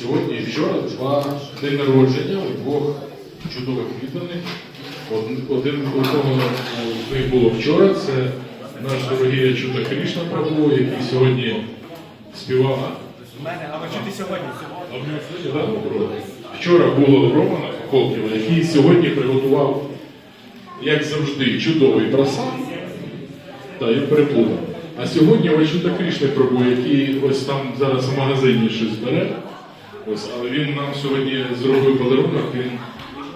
сьогодні і вчора два день народження у двох чудових відданих. Один, один одного з них було вчора. Це наш дорогий Ачута Кришна Прабу, який сьогодні співав. У мене, а ви чути сьогодні? Вчора було Романа Колківа, який сьогодні приготував, як завжди, чудовий просад. Та я переплутав. А сьогодні Вачута Кришна Прабу, який ось там зараз в магазині щось бере. Ось, але він нам сьогодні зробив подарунок, він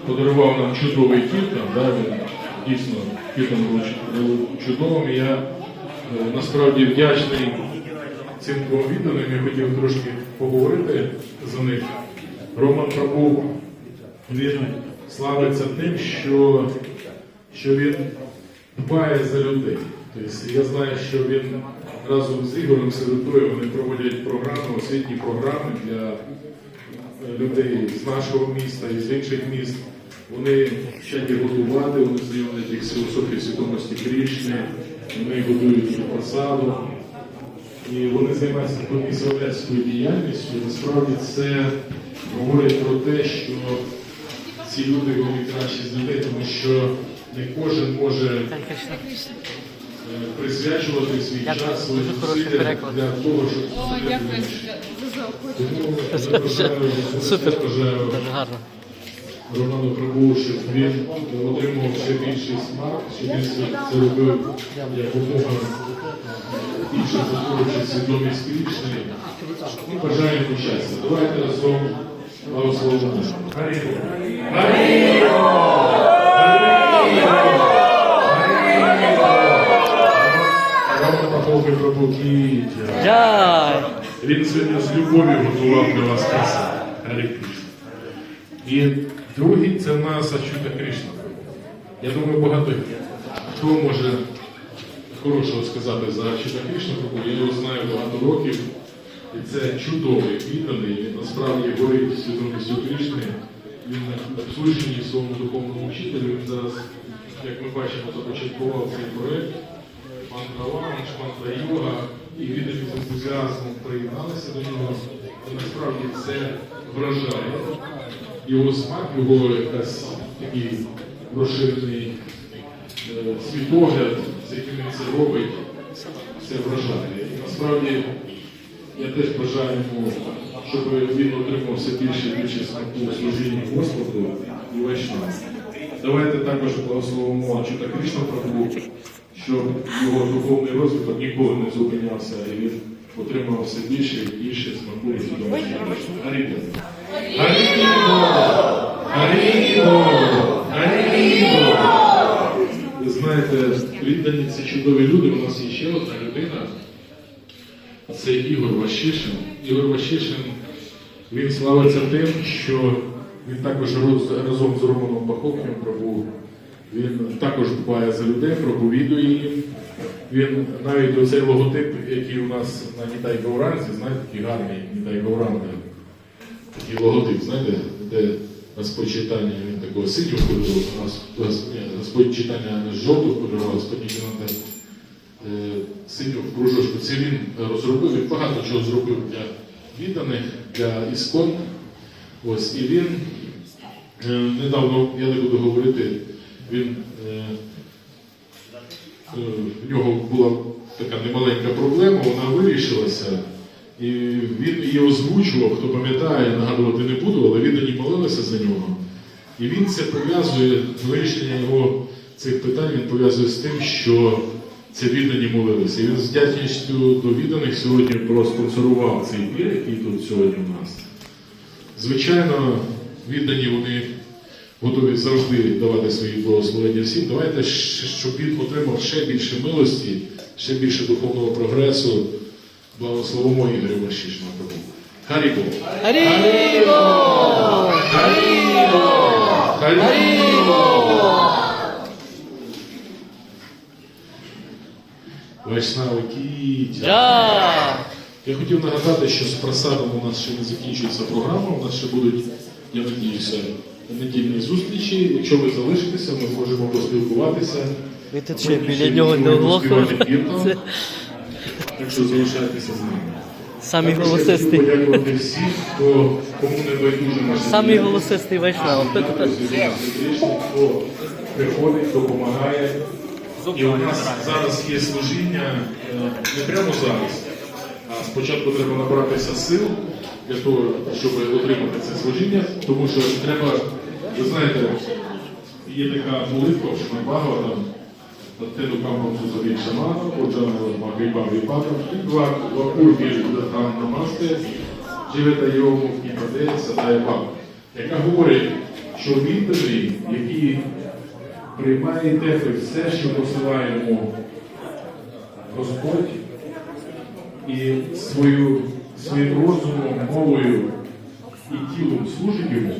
подарував нам чудовий кіртан, да, він дійсно кіртан був чудовим. Я е, насправді вдячний цим двом відданим, я хотів трошки поговорити за них. Роман Прабу, він славиться тим, що, що він дбає за людей. Тобто я знаю, що він разом з Ігорем Сиротою вони проводять програми, освітні програми для е, людей з нашого міста і з інших міст. Вони вчать їх готувати, вони знайомлять їх з свідомості Крішни, вони готують їх посаду. І вони займаються такою діяльністю. Насправді це говорить про те, що ці люди вони кращі з тому що не кожен може присвячувати свій час, свої зусилля для того, щоб О, дякую за заохочення. Супер. бажаю Дуже гарно. Роману Прабу, щоб він отримав ще більший смак, щоб він це це робив якомога більше захоплюючи свідомість Крішни. І бажаємо щастя. Давайте разом благословимо. Харіо. Роман Він сьогодні з любов'ю готував для вас краса. І другий це в нас Ачута Кришна. Я думаю, багато хто може хорошого сказати за Ачута Кришна, я його знаю багато років. І це чудовий відданий, він насправді горить свідомістю Кришни. Він обслужений своєму духовному вчителю. Він зараз, як ми бачимо, започаткував цей проєкт. Мантра лаунж, мантра йога, і з ентузіазмом приєдналися до нього. І насправді це вражає. Його смак, його якась такий розширений е, світогляд, з яким він це робить, це вражає. І насправді я теж бажаю йому, щоб він отримав все більше і більше смаку у служінні Господу і вайшнаву. Давайте також благословимо Чута Кришна Прабу, щоб його духовний розвиток ніколи не зупинявся, і він отримав все більше і більше смаку і свідомості. Гарібо! Гарібо! Гарібо! Гарібо! Ви знаєте, віддані це чудові люди. У нас є ще одна людина. Це Ігор Ващишин. Ігор Ващишин, він славиться тим, що він також разом з Романом Баховким. Він також дбає за людей, проповідує їм. Він навіть оцей логотип, який у нас на Нітай Гауранзі, знаєте, такий гарний Нітай Гауранга. Такий логотип, знаєте, де Господь читання він такого синього кольору, у нас Гос- Господь читання з жовтого кольору, Господь читання е, синього в кружочку. Це він розробив, він багато чого зробив для відданих, для іскон. Ось, і він е, недавно, я не буду говорити, він е, е, в нього була така немаленька проблема, вона вирішилася. І він її озвучував, хто пам'ятає, нагадувати не буду, але віддані молилися за нього. І він це пов'язує, вирішення його цих питань він пов'язує з тим, що це віддані молилися. І він з вдячністю до відданих сьогодні проспонсорував цей пір, який тут сьогодні у нас. Звичайно, віддані вони готові завжди давати свої благословення всім. Давайте, щоб він отримав ще більше милості, ще більше духовного прогресу. Благословимо Ігоря Ващишина. Харібо! Харіво! Харібо! Харібо! Вайшнави Кітя. Джай! Я хотів нагадати, що з просадом у нас ще не закінчується програма. У нас ще будуть, я надіюся, недільні зустрічі. Якщо ви залишитеся, ми можемо поспілкуватися. Ви тут ще біля нього не Так що залишайтеся з нами. Голосистий. хотів подякувати всім, хто кому не байдуже наша Самий діяльність. голосистий вайшнав. Хто? Приходить, допомагає. І у нас зараз є служіння е, не прямо зараз, а спочатку треба набратися сил для того, щоб отримати це служіння, тому що треба, ви знаєте, є така молитва, що ми багато. Тину камеру собі шамана, поджана магриба випадок, два вакурки там намасти, живете йому і паде, садає баб. Яка говорить, що відданий, який приймає тебе все, що посилає йому Господь, і свою, своїм розумом, мовою і тілом служить йому,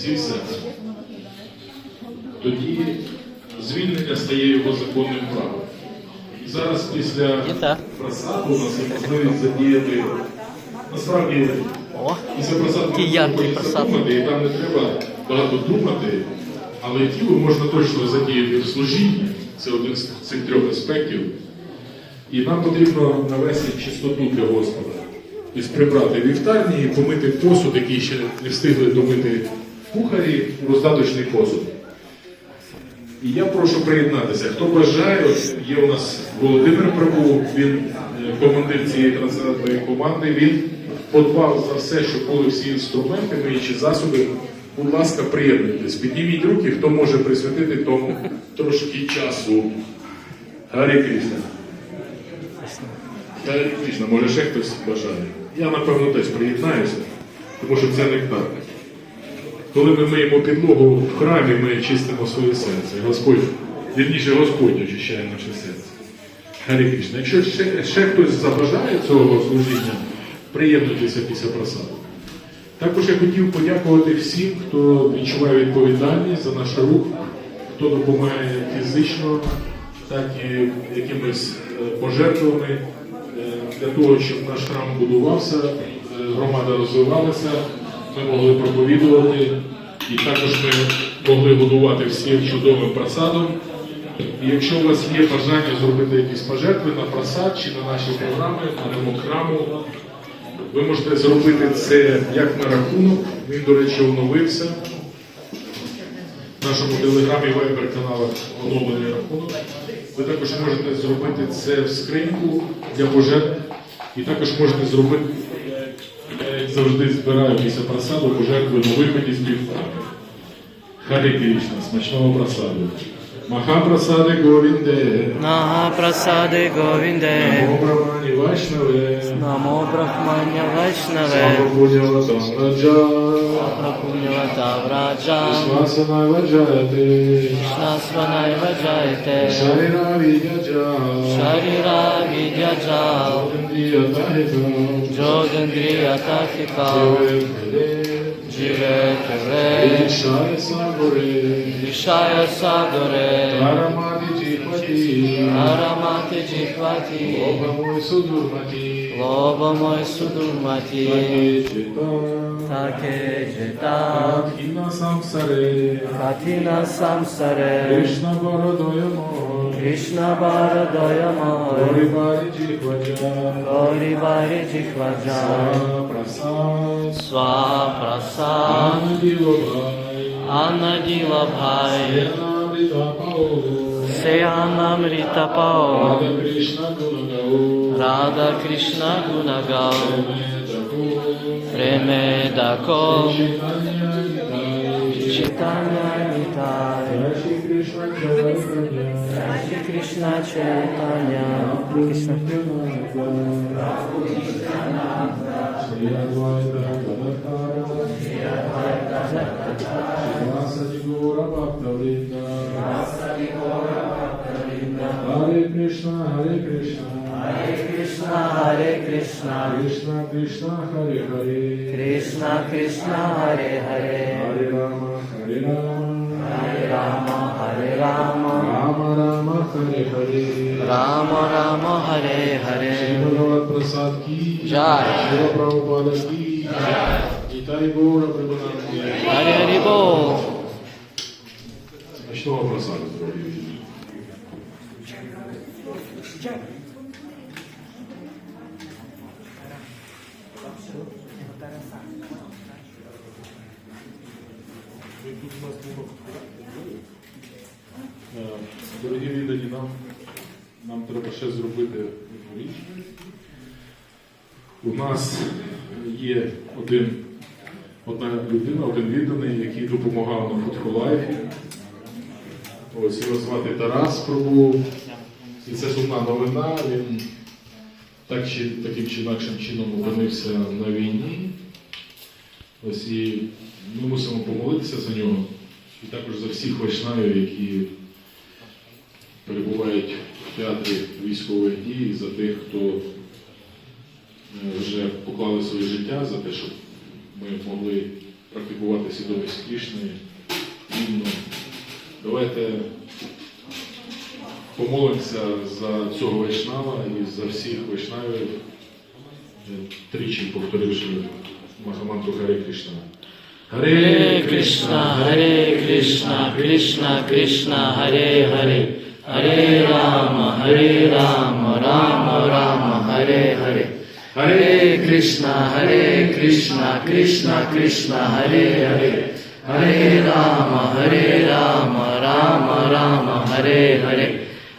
всім серцем тоді звільнення стає його законним правом. І зараз після просаду у нас є можливість задіяти. Насправді, після просаду думати, і там не треба багато думати, але тіло можна точно задіяти в служінні. Це один з цих трьох аспектів. І нам потрібно навести чистоту для Господа. Тобто прибрати вівтарні і помити посуд, який ще не встигли домити кухарі, роздаточний посуд. І я прошу приєднатися. Хто бажає, ось є у нас Володимир Прабу, він е, командир цієї трансляційної команди. Він подбав за все, щоб були всі інструменти, миючі засоби. Будь ласка, приєднуйтесь. Підніміть руки, хто може присвятити тому трошки часу. Гарі Кришна. Гарі Кришна, може ще хтось бажає. Я напевно теж приєднаюся, тому що це нектар. Коли ми миємо підлогу в храмі, ми чистимо своє серце. Господь, вірніше, Господь очищає наше серце. Гарі Кришна. Якщо ще, ще хтось забажає цього служіння, приєднуйтеся після просаду. Також я хотів подякувати всім, хто відчуває відповідальність за наш рух, хто допомагає фізично, так і якимись е, пожертвами е, для того, щоб наш храм будувався, е, громада розвивалася, ми могли проповідувати, і також ми могли годувати всіх чудовим просадом. І якщо у вас є бажання зробити якісь пожертви на просад чи на наші програми, на ремонт храму, ви можете зробити це як на рахунок. Він, до речі, оновився. В нашому телеграмі Viber каналах оновлений рахунок. Ви також можете зробити це в скриньку для пожертв. І також можете зробити, завжди збираю після просаду пожертви на виході з півтора. Харі Кришна, смачного просаду. Маха просади Говінде. Маха прасади Говінде. Намо Брахмані Вайшнаве. Намо Брахмані Вайшнаве. Слава Пуняла Тамраджа. प्रपुण्यवताव्राजाम् श्वासनाय जायते श्वासनाय जायते शरीरावि शरीरावि जोगन्द्रियताहिका Jire Tere, Vishaya Sagore, Vishaya Sagore, Aramati Jipati, Aramati Jipati, Loba Moy Sudurmati, Loba Moy Sudurmati, Vajitana, Rakejeta Kathina Samsare Kathina Samsare Krishna Bharadayamo Krishna Bharadayamo Gaurivari Jikvaja Gaurivari Jikvaja Swaprasad Swaprasad Anadiva Bhai Anadiva Bhai Seyanamrita Pao Seyanamrita Pao Radha Krishna Gunagau Radha Krishna Gunagau Премедако. Читання. Раші Кришна. Шри Кришна Чайтanya. Кришна. Шри Адвайта Гададхара. Васади Гора Бхактаврита. Харе Кришна, Харе Кришна. Кришна Харе Кришна. Кришна Кришна, Харе Харе. Кришна Кришна Харе Харе. Харе Рама, Харе Рама. Харе Рама Харе Рама. Рама Рама, Харе Харе. Rama Rama Hare Shri Hare. Bhagavad Prasad ki Jai. Shri Prabhupada ki Nitai Gora Prabhupada Hare Hare Bol. Смачного просаду, дорогі. Дорогі віддані, нам, нам треба ще зробити одну річ. У нас є один, одна людина, один відданий, який допомагав на футхолайфі. Ось його звати Тарас пробув. І це сумна новина. Він так чи таким чи інакшим чином опинився на війні. Ось і ми мусимо помолитися за нього. І також за всіх вайшнавів, які перебувають в театрі військових дій, за тих, хто е, вже поклали своє життя, за те, щоб ми могли практикувати свідомість Крішни вільно. Давайте помолимося за цього вайшнава і за всіх вайшнавів, е, тричі повторивши Махамантру Гарі Кришна. Hare Krishna, Hare Krishna, Krishna Krishna, Hare Hare. Hare Rama, Hare Rama, Rama Rama, Hare Hare. Hare Krishna, Hare Krishna, Krishna Krishna, Hare Hare. Hare Rama, Hare Rama, Rama Rama, Hare Hare.